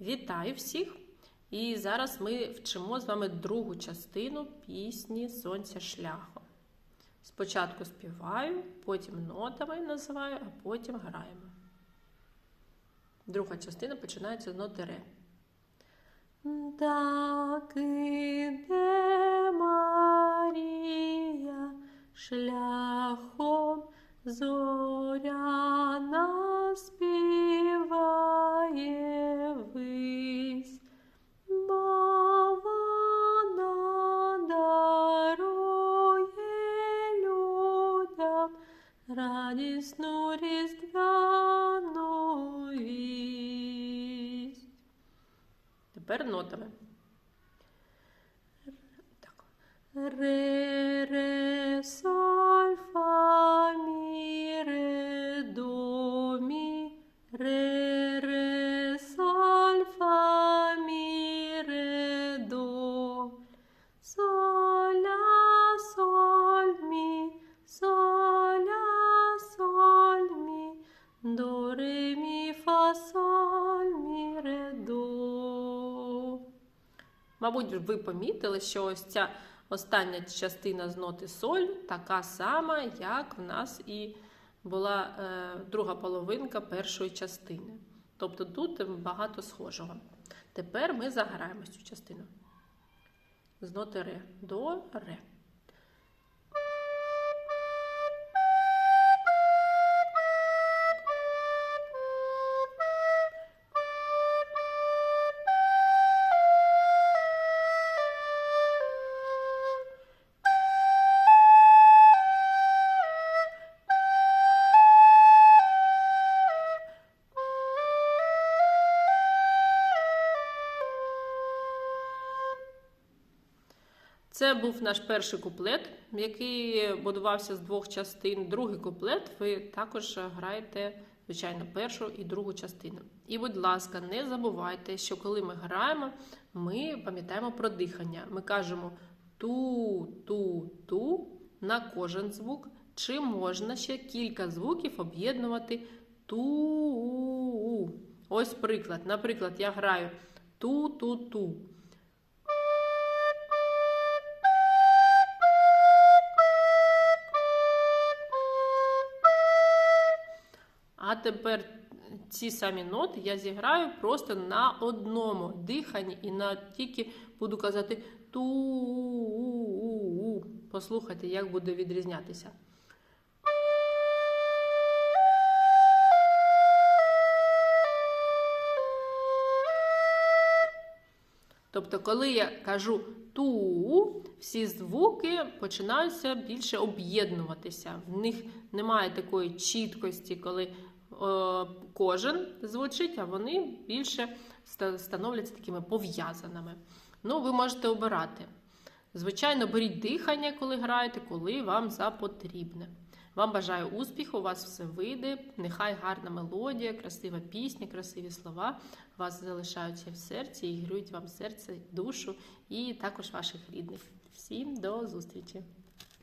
Вітаю всіх! І зараз ми вчимо з вами другу частину пісні Сонця шляхом. Спочатку співаю, потім нотами називаю, а потім граємо. Друга частина починається з ноти ре. Так іде Марія шляхом зоряна радісну різдвяну вість. Тепер нотами. Так. Ре, ре, соль, фа, Мабуть, ви помітили, що ось ця остання частина з ноти соль така сама, як в нас і була е, друга половинка першої частини. Тобто тут багато схожого. Тепер ми заграємо цю частину. З ноти ре до ре. Це був наш перший куплет, який будувався з двох частин. Другий куплет ви також граєте, звичайно, першу і другу частину. І, будь ласка, не забувайте, що коли ми граємо, ми пам'ятаємо про дихання. Ми кажемо ту-ту-ту на кожен звук. Чи можна ще кілька звуків об'єднувати ту. Ось приклад. Наприклад, я граю ту-ту-ту. А тепер ці самі ноти я зіграю просто на одному диханні і на тільки буду казати ту. Послухайте, як буде відрізнятися. Тобто, коли я кажу ту, всі звуки починаються більше об'єднуватися. В них немає такої чіткості, коли кожен звучить, а вони більше становляться такими пов'язаними. Ну, ви можете обирати. Звичайно, беріть дихання, коли граєте, коли вам запотрібне. Вам бажаю успіху, у вас все вийде. Нехай гарна мелодія, красива пісня, красиві слова вас залишаються в серці і гріють вам серце, душу і також ваших рідних. Всім до зустрічі!